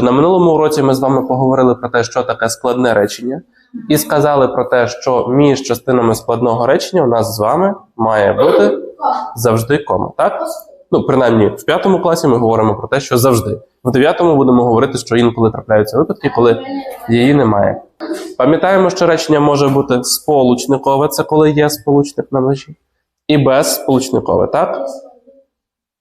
На минулому уроці ми з вами поговорили про те, що таке складне речення, і сказали про те, що між частинами складного речення у нас з вами має бути завжди кома. Так? Ну, принаймні, в п'ятому класі ми говоримо про те, що завжди. В дев'ятому будемо говорити, що інколи трапляються випадки, коли її немає. Пам'ятаємо, що речення може бути сполучникове, це коли є сполучник на межі, і безсполучникове, так?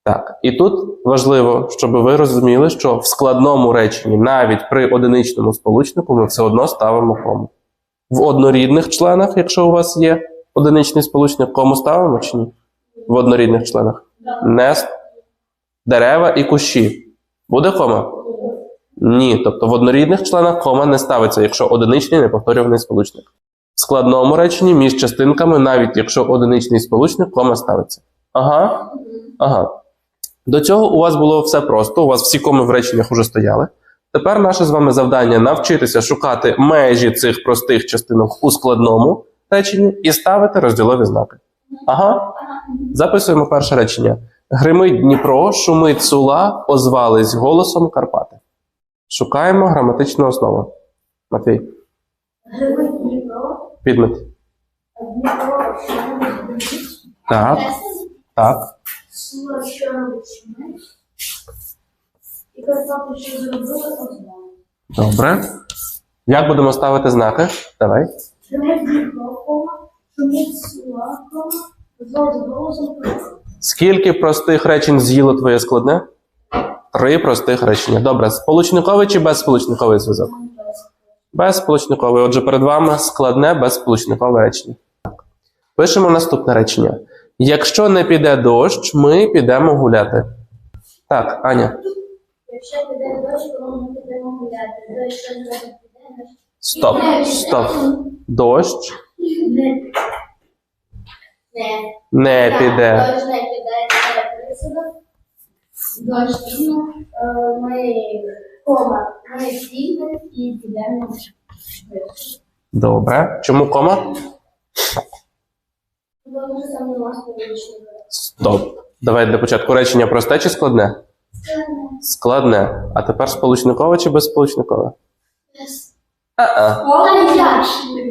Так, і тут важливо, щоб ви розуміли, що в складному реченні, навіть при одиничному сполучнику, ми все одно ставимо кому. В однорідних членах, якщо у вас є одиничний сполучник, кому ставимо чи ні? В однорідних членах. Не с- дерева і кущі. Буде кома? Ні. Тобто в однорідних членах кома не ставиться, якщо одиничний неповторюваний сполучник. В складному реченні між частинками, навіть якщо одиничний сполучник, кома ставиться. Ага. Ага. До цього у вас було все просто, у вас всі коми в реченнях уже стояли. Тепер наше з вами завдання навчитися шукати межі цих простих частинок у складному реченні і ставити розділові знаки. Ага. Записуємо перше речення. Гримить Дніпро, шумить сула, озвались голосом Карпати. Шукаємо граматичну основу. Матвій, Гривить Дніпро, підмет. Дніпро, робить Так, так. Сула, що робить і Карпати, що зробили, озвали. Добре. Як будемо ставити знаки? Давай. Скільки простих речень з'їло твоє складне? Три простих речення. Добре, сполучниковий чи безсполучниковий зв'язок? Безсполучниковий. Отже, перед вами складне безсполучникове речення. Пишемо наступне речення. Якщо не піде дощ, ми підемо гуляти. Так, Аня. Якщо піде дощ, то ми підемо гуляти. Дощ, зробить піде. Стоп. Стоп. Дощ Не. Не. не піде. Дощ не піде. Дощ піде, ми кома, ми підемо і підемо. Добре. Чому кома? Стоп. Давай для початку речення просте чи складне? Складне. А тепер сполучникове чи безсполучникове? А-а.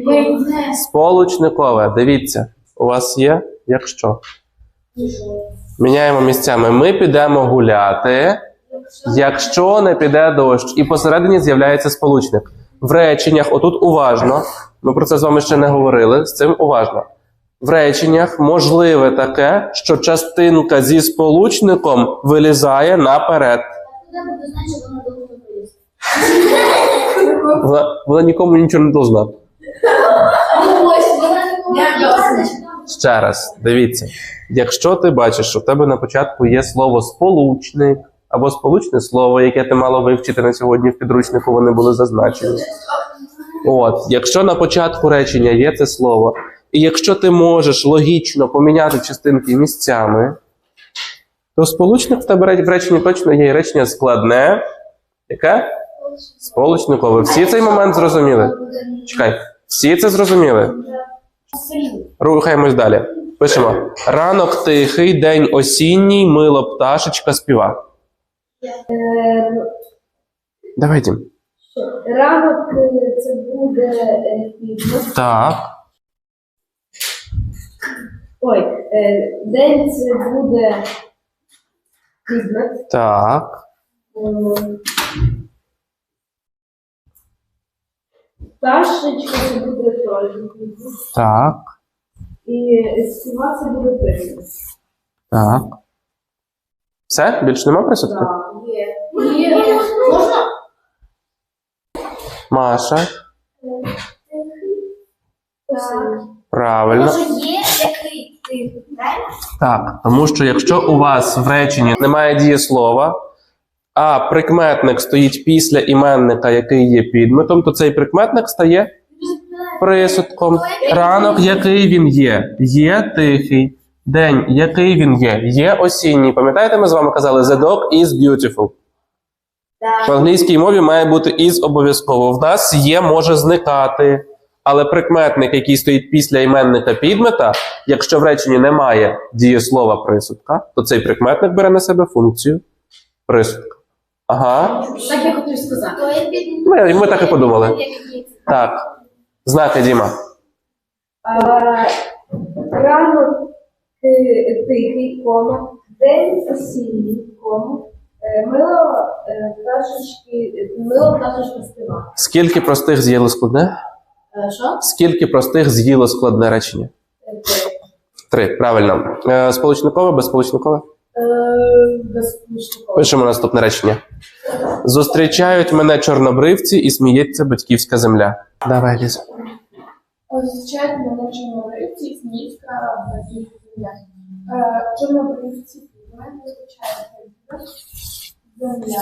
Ми не Сполучникове. Дивіться, у вас є якщо. Міняємо місцями. Ми підемо гуляти, якщо не піде дощ. І посередині з'являється сполучник. В реченнях, отут уважно, ми про це з вами ще не говорили, з цим уважно. В реченнях можливе таке, що частинка зі сполучником вилізає наперед. Вона. Вона, нікому нічого не должна. Ще раз, дивіться. Якщо ти бачиш, що в тебе на початку є слово сполучник або сполучне слово, яке ти мало вивчити на сьогодні в підручнику, вони були зазначені. От, якщо на початку речення є це слово, і якщо ти можеш логічно поміняти частинки місцями, то сполучник в тебе в реченні точно є речення складне. Яке? Сполучникове. Всі цей момент зрозуміли? Чекай, всі це зрозуміли? Рухаємось далі. Пишемо: ранок тихий, день осінній, мило пташечка співа. Давай, Дім. Ранок е, це буде е. Так. Ой, е, день це буде підмет. Так. Ем, Пташечка це буде теж. Так. І співа це буде підмет. Так. Все? Більше нема присутки? Так, є. Є. Можна? Маша. Так. Правильно. є правильно? Так. Тому що якщо у вас в реченні немає дієслова, а прикметник стоїть після іменника, який є підметом, то цей прикметник стає присудком. Ранок, який він є? Є тихий. День, який він є? Є осінній. Пам'ятаєте, ми з вами казали The dog is beautiful. В англійській мові має бути is обов'язково. В нас є може зникати. Але прикметник, який стоїть після іменника підмета, якщо в реченні немає дієслова присудка, то цей прикметник бере на себе функцію присудка. Ага. Так я хотів сказати. Ми, ми так і подумали. Так. Знаки Діма. Рано ти- тихий кома, день осінній кома, е, мило е, пташечки, мило пташечка співа. Скільки простих з'їло складне? Що? Скільки простих з'їло складне речення? Е, Три. Правильно. Е, сполучникове, безсполучникове? Безпечниково. Пишемо наступне речення. Зустрічають мене чорнобривці і сміється батьківська земля. Давай, Ліза. Зустрічають мене чорнобривці, Сміївська батьківська земля. Е, Чорнобривці, мене зустрічає земля.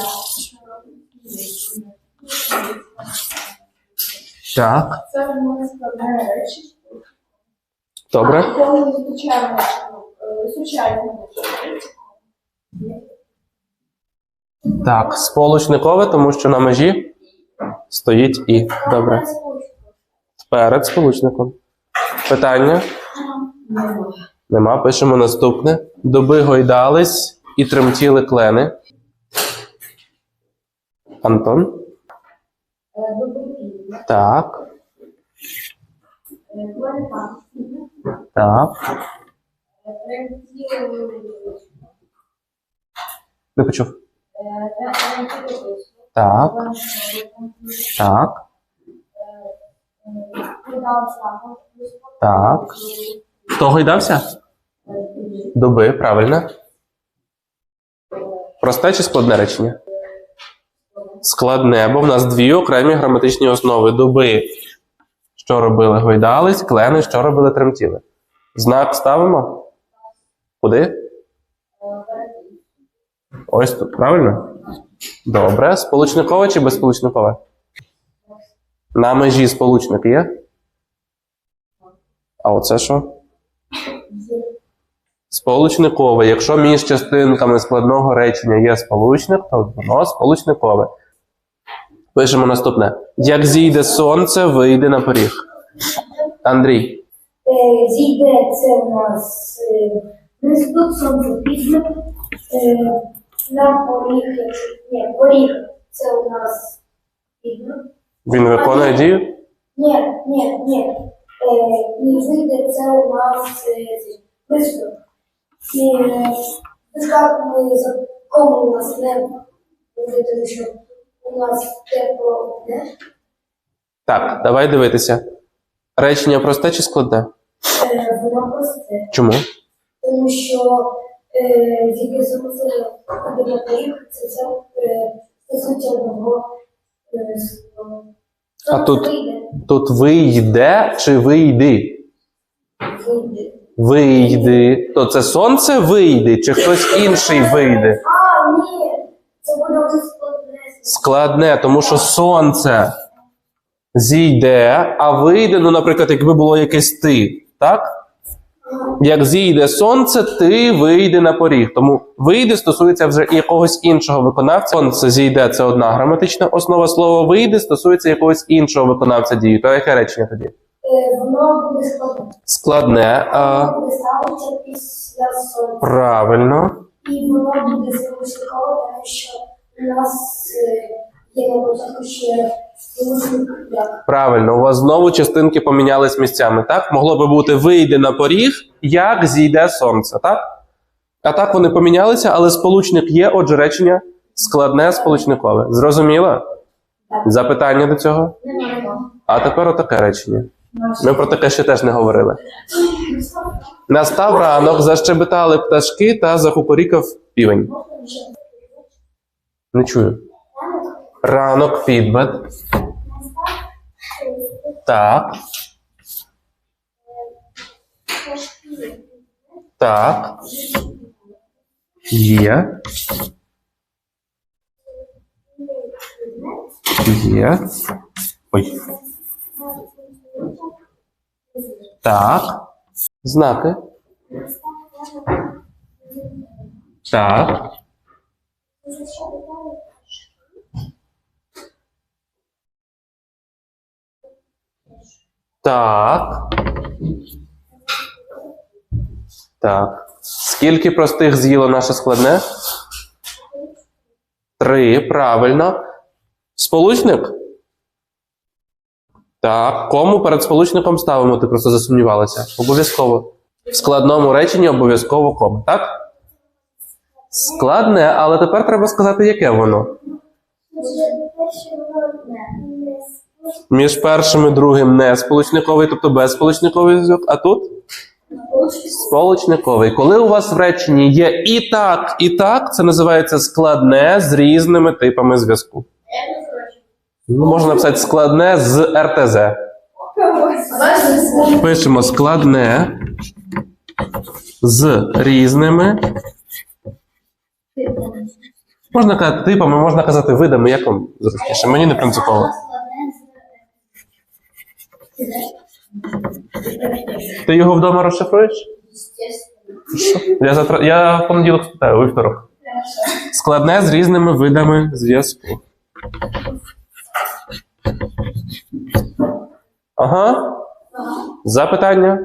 Так. Це в мене складне речі. Добре. Коли зустрічаємо е, мене чорнобривці. Так, сполучникове, тому що на межі стоїть і. Добре. Перед сполучником. Питання? Нема. Пишемо наступне. Дуби гойдались і тремтіли клени. Антон. Так. Так. Не почув. Так. Так. Так. Хто гойдався? Дуби, правильно. Просте чи складне речення? Складне, бо в нас дві окремі граматичні основи. Дуби, що робили, гойдались, клени, що робили, тремтіли. Знак ставимо? Куди? Ось тут, правильно? Добре. Сполучникове чи безсполучникове? На межі сполучник є? А оце що? Сполучникове. Якщо між частинками складного речення є сполучник, то воно сполучникове. Пишемо наступне. Як зійде сонце, вийде на поріг. Андрій. Е, Зійде це у нас е, тут сонце піде, на поріг, ні, поріг це у нас піде. Він виконує дію? Ні, ні, ні. Е, і вийде це у нас близько. І ми за у нас не буде, тому що у нас тепло не. Так, давай дивитися. Речення просте чи складне? Е, воно просте. Чому? Тому що е, зійде сонце це все е, стосується одного е, слова. А Сонце тут? вийде, Тут вийде чи вийди? вийде. Вийди. То це сонце вийде, чи хтось інший вийде? А, ні, це буде вже складне. Тому що сонце зійде, а вийде, ну, наприклад, якби було якесь ти, так? Як зійде сонце, ти вийде на поріг. Тому вийде стосується вже якогось іншого виконавця. Сонце зійде це одна граматична основа. Слово вийде стосується якогось іншого виконавця дії. То яке речення тоді? Е, воно буде складне. Складне. А, Воно буде ставитися після сонця. правильно. І воно буде тому що у нас е, є на початку ще як. Правильно, у вас знову частинки помінялись місцями, так? Могло би бути вийде на поріг, як зійде сонце, так? А так вони помінялися, але сполучник є, отже, речення складне сполучникове. Зрозуміло? Запитання до цього? Немає. А тепер отаке речення. Ми про таке ще теж не говорили. Настав ранок, защебетали пташки та закукурікав півень. Не чую. Ранок підбет. Так. Так. Є. Є. Ой. Так. Знаки. Так. Так. Так. Скільки простих з'їло наше складне? Три. Правильно. Сполучник? Так. Кому перед сполучником ставимо? Ти просто засумнівалася. Обов'язково. В складному реченні обов'язково кома, так? Складне, але тепер треба сказати, яке воно. Між першим і другим не сполучниковий, тобто безсполучниковий зв'язок, а тут сполучниковий. Коли у вас в реченні є і так, і так, це називається складне з різними типами зв'язку. Ну, можна написати складне з РТЗ. Пишемо складне з різними. Можна казати типами, можна казати видами, як вам зручніше. Мені не принципово. Ти його вдома розшифруєш? Я завтра. Я в понеділок спитаю, вівторок. Складне з різними видами зв'язку. Ага. Запитання?